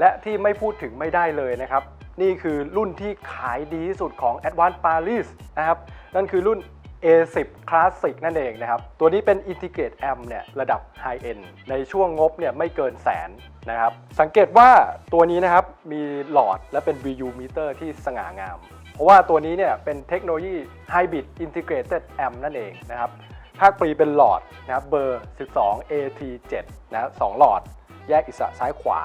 และที่ไม่พูดถึงไม่ได้เลยนะครับ นี่คือรุ่นที่ขายดีที่สุดของ Advanced Paris นะครับ นั่นคือรุ่น A10 Classic นั่นเองนะครับ ตัวนี้เป็น Integrate Amp เนี่ยระดับ High End ในช่วงงบเนี่ยไม่เกินแสนนะครับ สังเกตว่าตัวนี้นะครับมีหลอดและเป็น VU meter ที่สง่างาม เพราะว่าตัวนี้เนี่ยเป็นเทคโนโลยี Hybrid Integrated Amp นั่นเองนะครับภาคปรีเป็นหลอดนะครับเบอร์ 12 AT7 นะสองหลอด แยกอิสระซ้ายขวา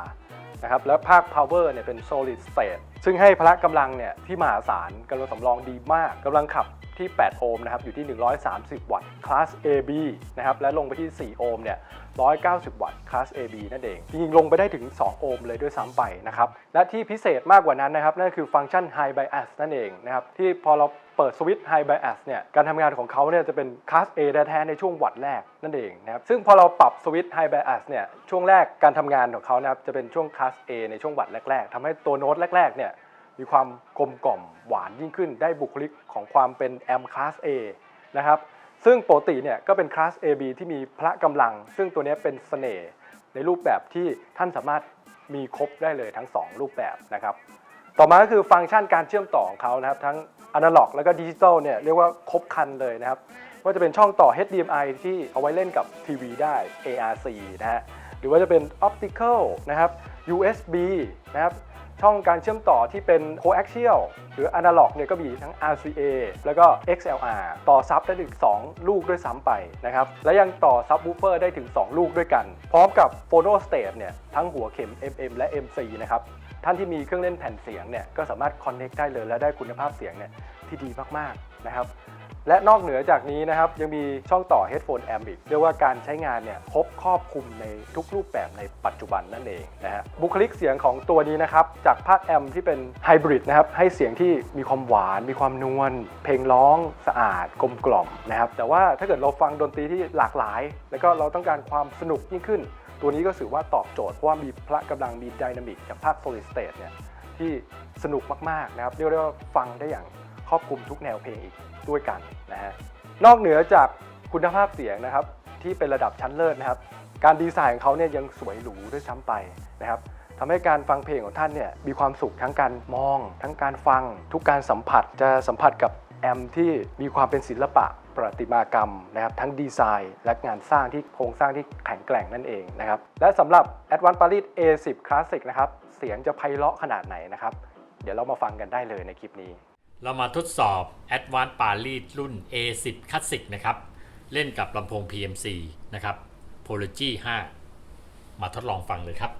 นะครับแล้วภาค power เนี่ยเป็น solid state ซึ่งให้พละกำลังเนี่ยที่มหาศาลกำลังสำรองดีมากกำลังขับที่ 8 โอห์มนะครับอยู่ที่ 130 วัตต์ class AB นะครับและลงไปที่ 4 โอห์มเนี่ย 190 วัตต์ class AB นั่นเอง จริงๆ ลงไปได้ถึง 2 โอห์มเลยด้วยซ้ำไปนะครับ และที่พิเศษมากกว่านั้นนะครับ นั่นคือฟังก์ชัน high bias นั่นเองนะครับ ที่พอเรา เปิดสวิตช์ high bias เนี่ยการทำงานของเขาเนี่ยจะเป็น class A แท้ๆในช่วงวัตต์แรกนั่นเองนะครับซึ่งพอเราปรับสวิตช์ high bias เนี่ยช่วงแรกการทำงานของเขานะครับจะเป็นช่วง class A ในช่วงวัตต์แรกๆทำให้ตัวโน้ตแรกๆเนี่ยมีความกลมกล่อมหวานยิ่งขึ้นได้บุคลิกของความเป็นแอมคลาส A นะครับซึ่งปกติเนี่ยก็เป็นคลาส AB ที่มีพละกำลัง ซึ่งตัวนี้เป็นเสน่ห์ในรูปแบบที่ท่านสามารถมีครบได้เลยทั้ง 2 รูปแบบนะครับต่อมาก็คือฟังก์ชันการเชื่อมต่อของเขานะครับทั้ง อนาล็อกแล้วก็ดิจิตอลเนี่ยเรียกว่าครบคันเลยนะครับว่าจะเป็นช่องต่อ HDMI ที่เอาไว้เล่นกับทีวีได้ ARC นะฮะหรือว่าจะเป็น Optical นะครับ USB นะครับ ช่องการเชื่อมต่อที่เป็น coaxial หรือ analog เนี่ยก็มีทั้ง RCA แล้วก็ XLR ต่อซับได้ถึง 2 ลูกด้วยซ้ำไปนะครับ และยังต่อซับ woofer ได้ถึง 2 ลูกด้วยกัน พร้อมกับ phono stage เนี่ยทั้งหัวเข็ม MM และ MC นะครับ ท่านที่มีเครื่องเล่นแผ่นเสียงเนี่ยก็สามารถ connect ได้เลยและได้คุณภาพเสียงเนี่ยที่ดีมากๆนะครับ และนอกเหนือจากนี้นะครับยังมีช่องต่อ headphone amp อีกเรียกว่าการใช้งานเนี่ยครบครอบคลุมในทุกรูปแบบในปัจจุบันนั่นเองนะฮะบุคลิกเสียงของตัวนี้นะครับจากภาคแอมที่เป็นไฮบริดนะครับให้เสียงที่มีความหวาน มีความนวลเพลงร้องสะอาดกลมกล่อมนะครับแต่ว่าถ้าเกิดเราฟังดนตรีที่หลากหลาย แล้วก็เราต้องการความสนุกยิ่งขึ้น ตัวนี้ก็ถือว่าตอบโจทย์เพราะว่ามีพละกำลังมีไดนามิกจากภาค solid state เนี่ยที่สนุกมากๆนะครับเรียกได้ว่าฟังได้อย่าง ครอบคลุมทุกแนวเพลงอีกด้วยกันนะฮะนอกเหนือจากคุณภาพเสียงนะครับที่เป็นระดับชั้นเลิศนะครับ การดีไซน์ของเขาเนี่ยยังสวยหรูด้วยซ้ำไปนะครับทำให้การฟังเพลงของท่านเนี่ยมีความสุขทั้งการมอง ทั้งการฟัง ทุกการสัมผัสจะสัมผัสกับแอมที่มีความเป็นศิลปะประติมากรรมนะครับทั้งดีไซน์ และงานสร้างที่โครงสร้างที่แข็งแกร่งนั่นเองนะครับและสำหรับ a d v a n c e Paris A10 Classic นะครับเสียงจะไพเราะขนาดไหนนะครับ เดี๋ยวเรามาฟังกันได้เลยในคลิปนี้ เรามาทดสอบ Advanced Paris รุ่น A10 Classic นะครับ เล่นกับลำโพง PMC นะครับ Pology 5 มาทดลองฟังเลยครับ